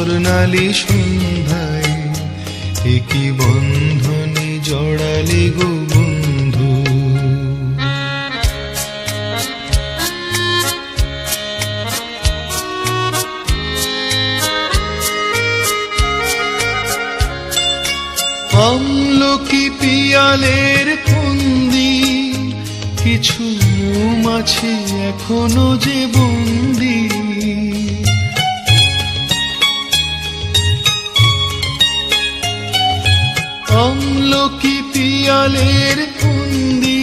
স্বর্ণালী সন্ধ্যায় একই বন্ধনে জড়ালে গো বন্ধু। আমলকি পিয়ালের ফন্দি, কিছু মৌমাছি এখনও যে বন্দি আমলকি পিয়ালের ফন্দি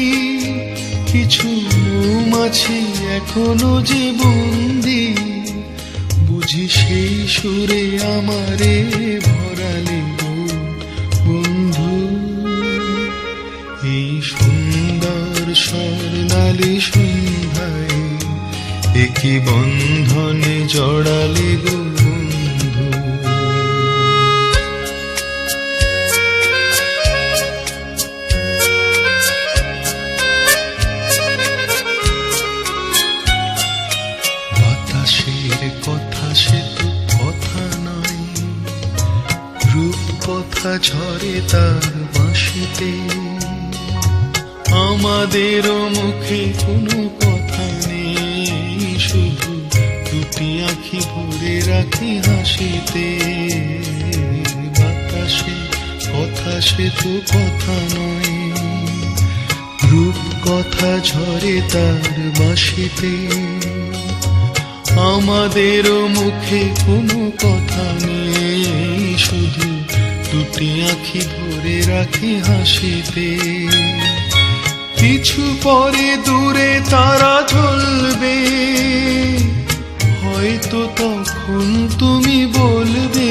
কিছু মৌমাছি এখনও যে বন্দি। বুঝি সেই সুরে আমারে ভরালে বন্ধু। এই সুন্দর স্বর্ণালী সন্ধ্যায় একই বন্ধনে জড়ালে গো কথা ঝরে তার বাঁশিতে। আমাদেরও মুখে কোনো কথা নেই, শুধু দুটি আখি ভরে রাখি হাসিতে। বাতাসে কথা সে তো কথা নয়। রূপ কথা ঝরে তার বাঁশিতে। আমাদেরও মুখে কোনো কথা নেই, শুধু দুটি আঁখি ধরে রাখি হাসিতে। কিছু পরে দূরে তারা জ্বলবে হয়তো তখন তুমি বলবে,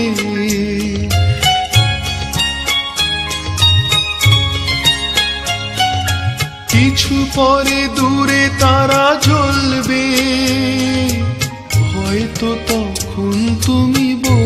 কিছু পরে দূরে তারা জ্বলবে হয়তো তখন তুমি বলবে।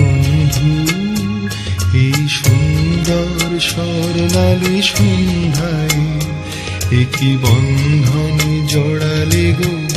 স্বর্ণালী সন্ধ্যায় একই বন্ধনে জড়ালে গো।